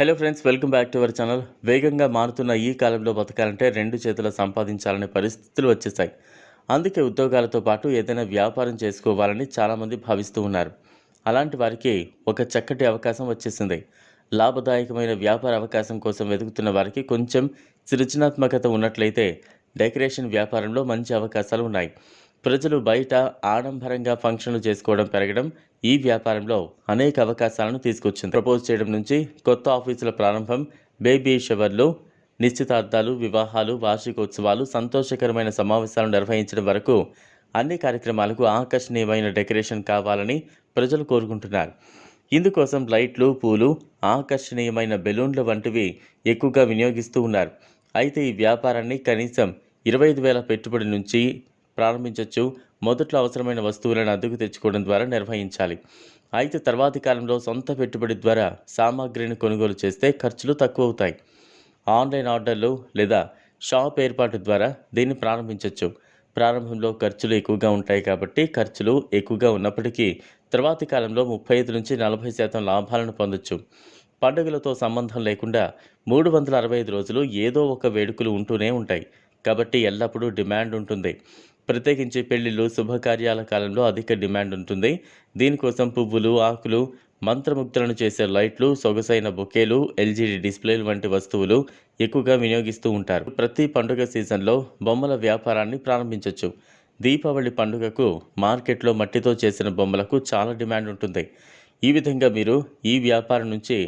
Hello friends welcome back to our channel వేగంగా మారుతున్న ఈ కాలంలో బతకాలంటే రెండు చేతుల సంపాదించాలనే పరిస్థితులు వచ్చేసాయి. అందుకే ఉద్యోగాలతో పాటు ఏదైనా వ్యాపారం చేసుకోవాలని చాలామంది భావిస్తూ ఉన్నారు. అలాంటి వారికి ఒక చక్కటి అవకాశం వచ్చేసింది. లాభదాయకమైన వ్యాపార అవకాశం కోసం వెతుకుతున్న వారికి కొంచెం సృజనాత్మకత ఉన్నట్లయితే డెకరేషన్ వ్యాపారంలో మంచి అవకాశాలు ఉన్నాయి. ప్రజలు బయట ఆడంబరంగా ఫంక్షన్లు చేసుకోవడం పెరగడం ఈ వ్యాపారంలో అనేక అవకాశాలను తీసుకొచ్చింది. ప్రపోజ్ చేయడం నుంచి కొత్త ఆఫీసుల ప్రారంభం బేబీ షవర్లు నిశ్చితార్థాలు వివాహాలు వార్షికోత్సవాలు సంతోషకరమైన సమావేశాలు నిర్వహించడం వరకు అన్ని కార్యక్రమాలకు ఆకర్షణీయమైన డెకరేషన్ కావాలని ప్రజలు కోరుకుంటున్నారు. ఇందుకోసం లైట్లు పూలు ఆకర్షణీయమైన బెలూన్ల వంటివి ఎక్కువగా వినియోగిస్తూ ఉన్నారు. అయితే ఈ వ్యాపారాన్ని కనీసం ఇరవై ఐదు వేల పెట్టుబడి నుంచి ప్రారంభించవచ్చు మొదట్లో అవసరమైన వస్తువులను అద్దెకు తెచ్చుకోవడం ద్వారా నిర్వహించాలి. అయితే తర్వాతి కాలంలో సొంత పెట్టుబడి ద్వారా సామాగ్రిని కొనుగోలు చేస్తే ఖర్చులు తక్కువ అవుతాయి ఆన్లైన్ ఆర్డర్లు లేదా షాప్ ఏర్పాటు ద్వారా దీన్ని ప్రారంభించవచ్చు ప్రారంభంలో ఖర్చులు ఎక్కువగా ఉంటాయి కాబట్టి ఖర్చులు ఎక్కువగా ఉన్నప్పటికీ తర్వాతి కాలంలో ముప్పై ఐదు నుంచి నలభై శాతం లాభాలను పొందొచ్చు. పండుగలతో సంబంధం లేకుండా మూడు వందల అరవై ఐదు రోజులు ఏదో ఒక వేడుకలు ఉంటూనే ఉంటాయి. కాబట్టి ఎల్లప్పుడూ డిమాండ్ ఉంటుంది. ప్రత్యేకించి పెళ్ళిళ్ళు శుభకార్యాల కాలంలో అధిక డిమాండ్ ఉంటుంది. దీనికోసం పువ్వులు ఆకులు మంత్రముగ్ధులను చేసే లైట్లు సొగసైన బొకేలు ఎల్జీడీ డిస్ప్లేలు వంటి వస్తువులు ఎక్కువగా వినియోగిస్తూ ఉంటారు. ప్రతి పండుగ సీజన్లో బొమ్మల వ్యాపారాన్ని ప్రారంభించవచ్చు దీపావళి పండుగకు మార్కెట్లో మట్టితో చేసిన బొమ్మలకు చాలా డిమాండ్ ఉంటుంది. ఈ విధంగా మీరు ఈ వ్యాపారం నుంచి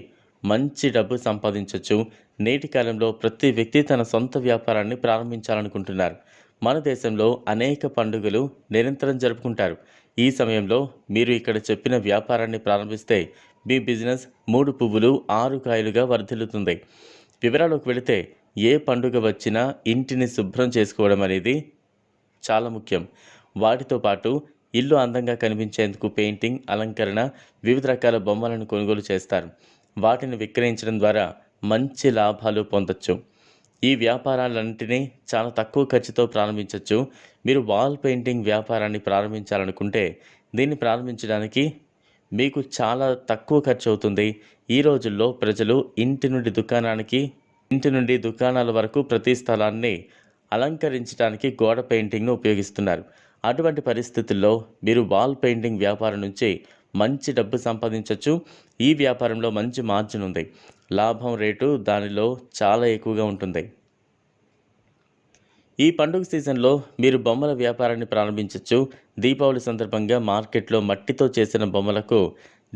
మంచి డబ్బు సంపాదించవచ్చు నేటి కాలంలో ప్రతి వ్యక్తి తన సొంత వ్యాపారాన్ని ప్రారంభించాలనుకుంటున్నారు. మన దేశంలో అనేక పండుగలు నిరంతరం జరుపుకుంటారు. ఈ సమయంలో మీరు ఇక్కడ చెప్పిన వ్యాపారాన్ని ప్రారంభిస్తే మీ బిజినెస్ మూడు పువ్వులు ఆరు కాయలుగా వర్ధిల్లుతుంది. వివరాలకు వెళితే ఏ పండుగ వచ్చినా ఇంటిని శుభ్రం చేసుకోవడం అనేది చాలా ముఖ్యం. వాటితో పాటు ఇల్లు అందంగా కనిపించేందుకు పెయింటింగ్ అలంకరణ వివిధ రకాల బొమ్మలను కొనుగోలు చేస్తారు. వాటిని విక్రయించడం ద్వారా మంచి లాభాలు పొందొచ్చు. ఈ వ్యాపారాలన్నింటినీ చాలా తక్కువ ఖర్చుతో ప్రారంభించవచ్చు మీరు వాల్ పెయింటింగ్ వ్యాపారాన్ని ప్రారంభించాలనుకుంటే దీన్ని ప్రారంభించడానికి మీకు చాలా తక్కువ ఖర్చు అవుతుంది. ఈ రోజుల్లో ప్రజలు ఇంటి నుండి దుకాణానికి ఇంటి నుండి దుకాణాల వరకు ప్రతి స్థలాన్ని అలంకరించడానికి గోడ పెయింటింగ్ను ఉపయోగిస్తున్నారు. అటువంటి పరిస్థితుల్లో మీరు వాల్ పెయింటింగ్ వ్యాపారం నుంచి మంచి డబ్బు సంపాదించవచ్చు ఈ వ్యాపారంలో మంచి మార్జిన్ ఉంది. లాభం రేటు దానిలో చాలా ఎక్కువగా ఉంటుంది. ఈ పండుగ సీజన్లో మీరు బొమ్మల వ్యాపారాన్ని ప్రారంభించవచ్చు దీపావళి సందర్భంగా మార్కెట్లో మట్టితో చేసిన బొమ్మలకు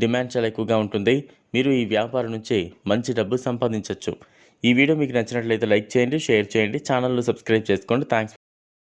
డిమాండ్ చాలా ఎక్కువగా ఉంటుంది. మీరు ఈ వ్యాపారం నుంచి మంచి డబ్బు సంపాదించవచ్చు ఈ వీడియో మీకు నచ్చినట్లయితే లైక్ చేయండి షేర్ చేయండి ఛానల్ను సబ్స్క్రైబ్ చేసుకోండి. థ్యాంక్స్